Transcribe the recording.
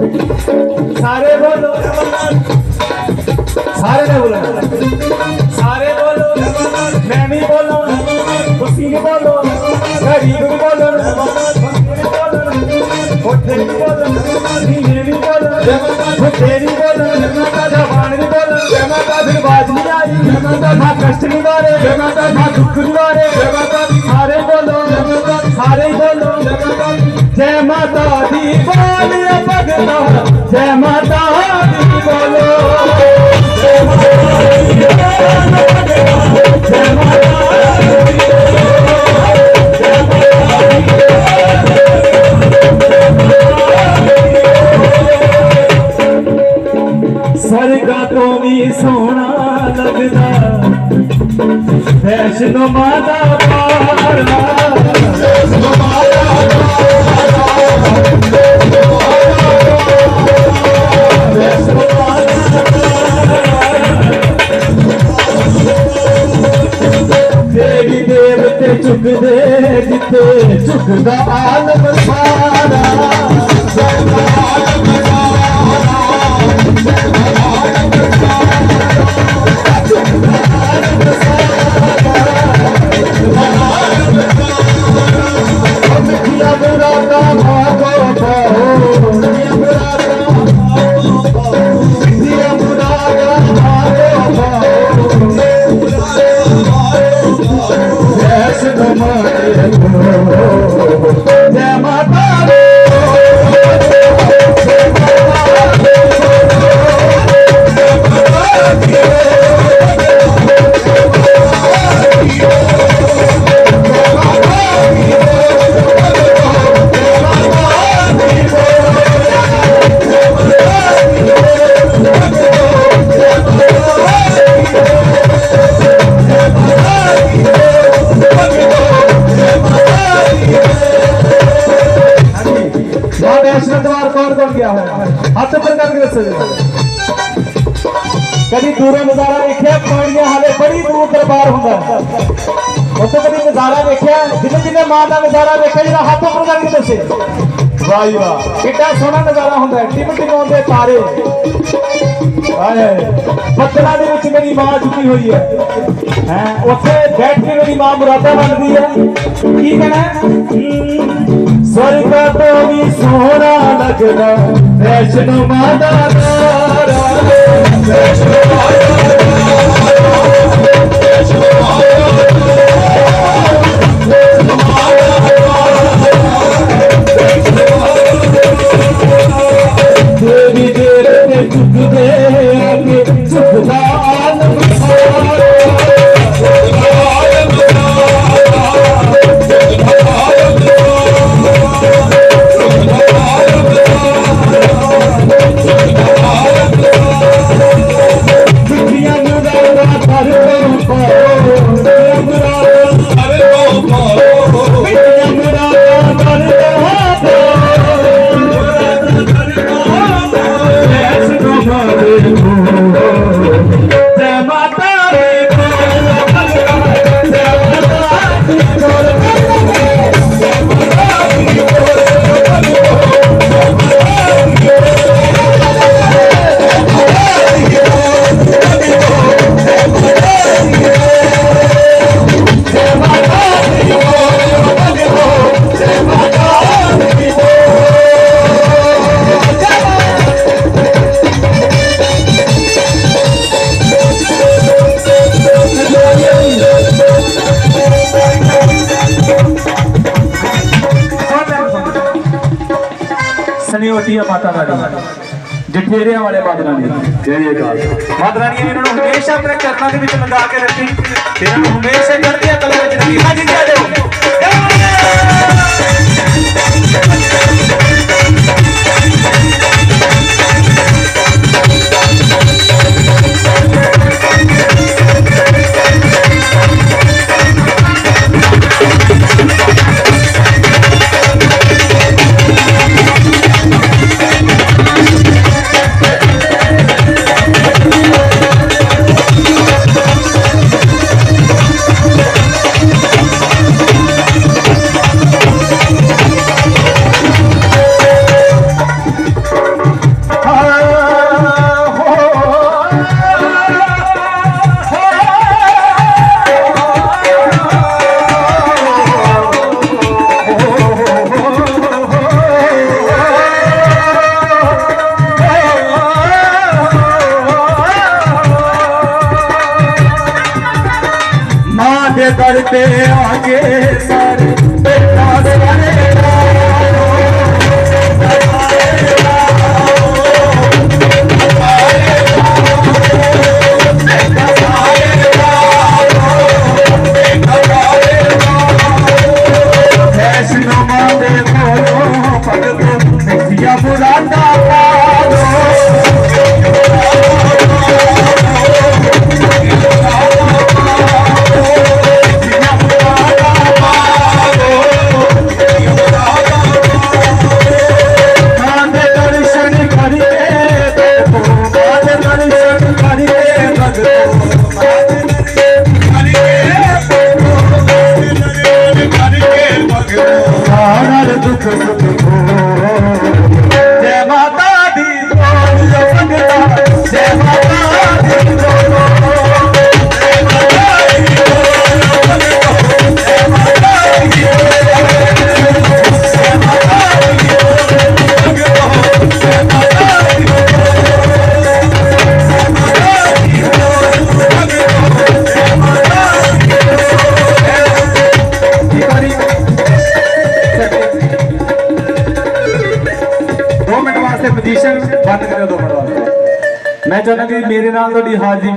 ਸਾਰੇ ਬੋਲੋ ਸਾਰੇ ਨੇ ਬੋਲਣਾ ਸਾਰੇ ਬੋਲੋ ਮੈਂ ਵੀ ਬੋਲੋ ਤੁਸੀਂ ਵੀ ਬੋਲੋ ਗਰੀਬ ਵੀ ਬੋਲੋ ਉੱਥੇ ਵੀ ਬੋਲੋ ਨੀਵੇਂ ਵੀ ਬੋਲੋ ਉੱਥੇ ਵੀ ਬੋਲੋ ਜਵਾਨ ਵੀ ਬੋਲੋ ਫਿਰ ਬਾਜ ਨਹੀਂ ਆਈ ਨਾ ਕਸ਼ਟ ਨਹੀਂ ਮਾਰੇ ਨਾ ਦੁੱਖ ਨਹੀਂ ਮਾਰੇ ਸਾਰੇ ਬੋਲੋ ਸਾਰੇ ਬੋਲੋ ਜੈ ਮਾਤਾ ਦੀ ਬੋਲਿਆ ਭਗਤਾ, ਜੈ ਮਾਤਾ ਦੀ ਬੋਲੋ। ਜੈ ਮਾਤਾ ਦੀ ਜੈ ਮਾਤਾ ਸਰਗਾ ਤੋਂ ਵੀ ਸੋਹਣਾ ਲੱਗਦਾ, ਵੈਸ਼ਨੋ ਮਾਤਾ ਪਾਰਾ ਦੇਵੀ दान बसा ਬੜੀ ਦੂਰ ਦਰਬਾਰ ਹੁੰਦਾ। ਉੱਥੇ ਕਦੀ ਨਜ਼ਾਰਾ ਵੇਖਿਆ? ਜਿਹਨੇ ਜਿਹਨੇ ਮਾਂ ਦਾ ਨਜ਼ਾਰਾ ਵੇਖਿਆ ਜਿਹੜਾ ਹੱਥ ਉੱਪਰ ਕਰਕੇ ਦੱਸੇ। ਵਾਹ ਜੀ ਵਾਹ। ਕਿੱਡਾ ਸੋਹਣਾ ਨਜ਼ਾਰਾ ਹੁੰਦਾ ਟਿਮ ਟਿਮਾਉਂਦੇ ਤਾਰੇ। ਆਏ ਬੱਦਲਾਂ ਦੇ ਵਿੱਚ ਮੇਰੀ ਮਾਂ ਝੁਕੀ ਹੋਈ ਹੈ। ਹੈ ਉੱਥੇ ਬੈਠ ਕੇ ਮੇਰੀ ਮਾਂ ਮੁਰਾਦਾ ਮੰਗਦੀ ਹੈ। ਕੀ ਕਹਿਣਾ ਸਵਰਗਾ ਤੋਂ ਵੀ ਸੋਹਣਾ ਲੱਗਦਾ ਵੈਸ਼ਨੋ ਮਾਤਾ ਦਾ ਵੈਸ਼ਨੋ ਸਨਿਓਟੀਆ ਮਾਤਾ ਰਾਣੀ ਜਠੇਰਿਆਂ ਵਾਲੇ ਮਾਤਾ ਰਾਣੀ ਜੈ ਜੈ ਕਾਲ। ਮਾਤਾ ਰਾਣੀ ਨੇ ਇਹਨਾਂ ਨੂੰ ਹਮੇਸ਼ਾ ਆਪਣੇ ਚਰਨਾਂ ਦੇ ਵਿੱਚ ਲੰਗਾ ਕੇ ਰੱਖੀ। ਤੇ ਇਹਨਾਂ ਨੂੰ ਹਮੇਸ਼ਾ ਚੜ੍ਹਦੀਆਂ ਕਲਾਂ ਵਿੱਚ ਰੱਖੀ। ਹਾਂਜੀ ਜੈ ਜੋ ਦੇ ਦਰ ਤੇ ਆ ਗਏ ਸਾਰੇ ਬੇਟਾ ਸਾਰੇ আমার দুঃখ সুখ മേരിനാഥടി ഹാജി